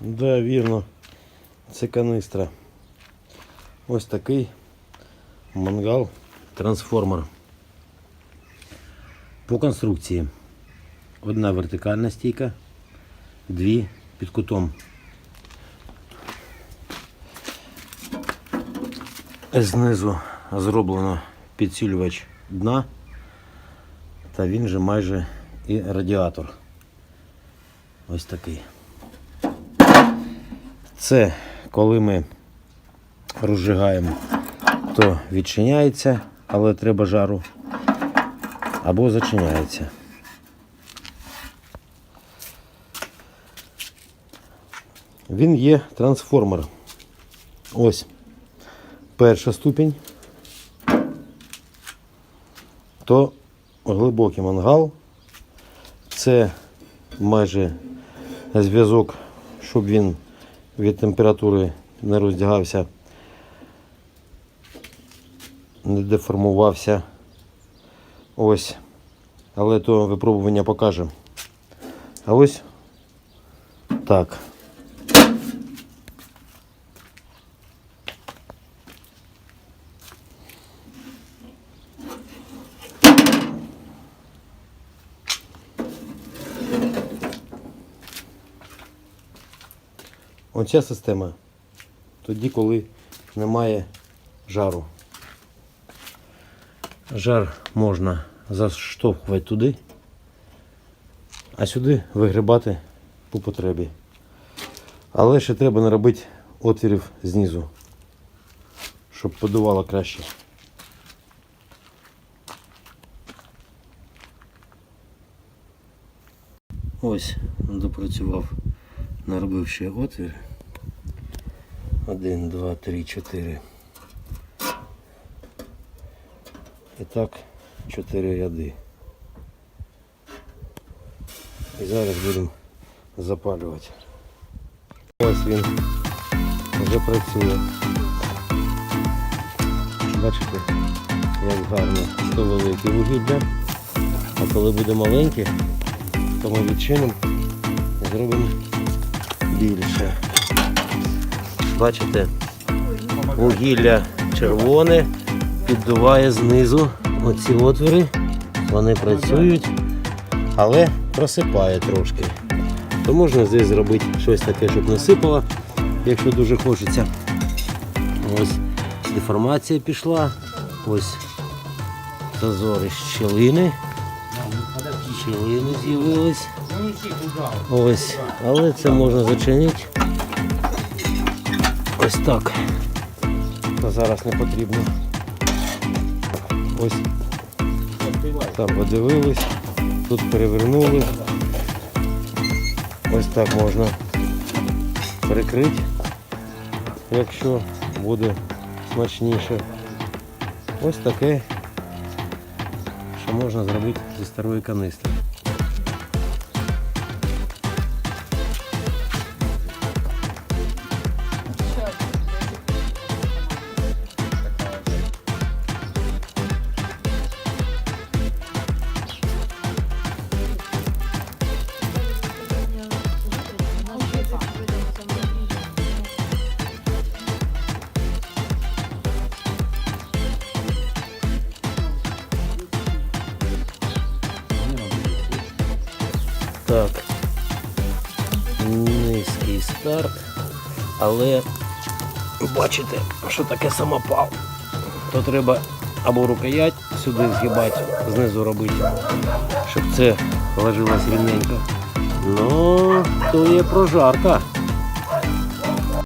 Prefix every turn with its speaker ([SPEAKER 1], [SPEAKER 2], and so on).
[SPEAKER 1] Да, вірно. Це канистра. Ось такий мангал трансформер. По конструкції. Одна вертикальна стійка, дві під кутом. Знизу зроблено підсилювач дна, та він же майже і радіатор. Ось такий. Це коли ми розжигаємо, то відчиняється, але треба жару, або зачиняється. Він є трансформер. Ось перша ступінь, то глибокий мангал. Це майже зв'язок, щоб він від температури не роздягався, не деформувався. Ось. Але то випробування покаже. А ось так. Оця система тоді, коли немає жару. Жар можна заштовхувати туди, а сюди вигрібати по потребі. Але ще треба не робити отвірів знизу, щоб подувало краще. Ось допрацював, наробив ще отвір. Один, два, три, чотири. І так, чотири ряди. І зараз будемо запалювати. Ось він вже працює. Бачите, як гарно. То велике вугілля. А коли буде маленьке, то ми відчинимо і зробимо більше. Бачите, вугілля червоне, піддуває знизу оці отвори, вони працюють, але просипає трошки. То можна здесь зробити щось таке, щоб не сипало, якщо дуже хочеться. Ось деформація пішла, ось зазори щілини. Щілини з'явились. Ось, але це можна зачинити. Ось так. Та зараз не потрібно. Ось. Там подивились, тут перевернули. Ось так можна перекрити, якщо буде смачніше. Ось таке, що можна зробити зі старої канистри. Так. Низький старт. Але бачите, що таке самопал. То треба або рукоять сюди згибати, знизу робити, щоб це ложилось рівненько. Ну, то є прожарка.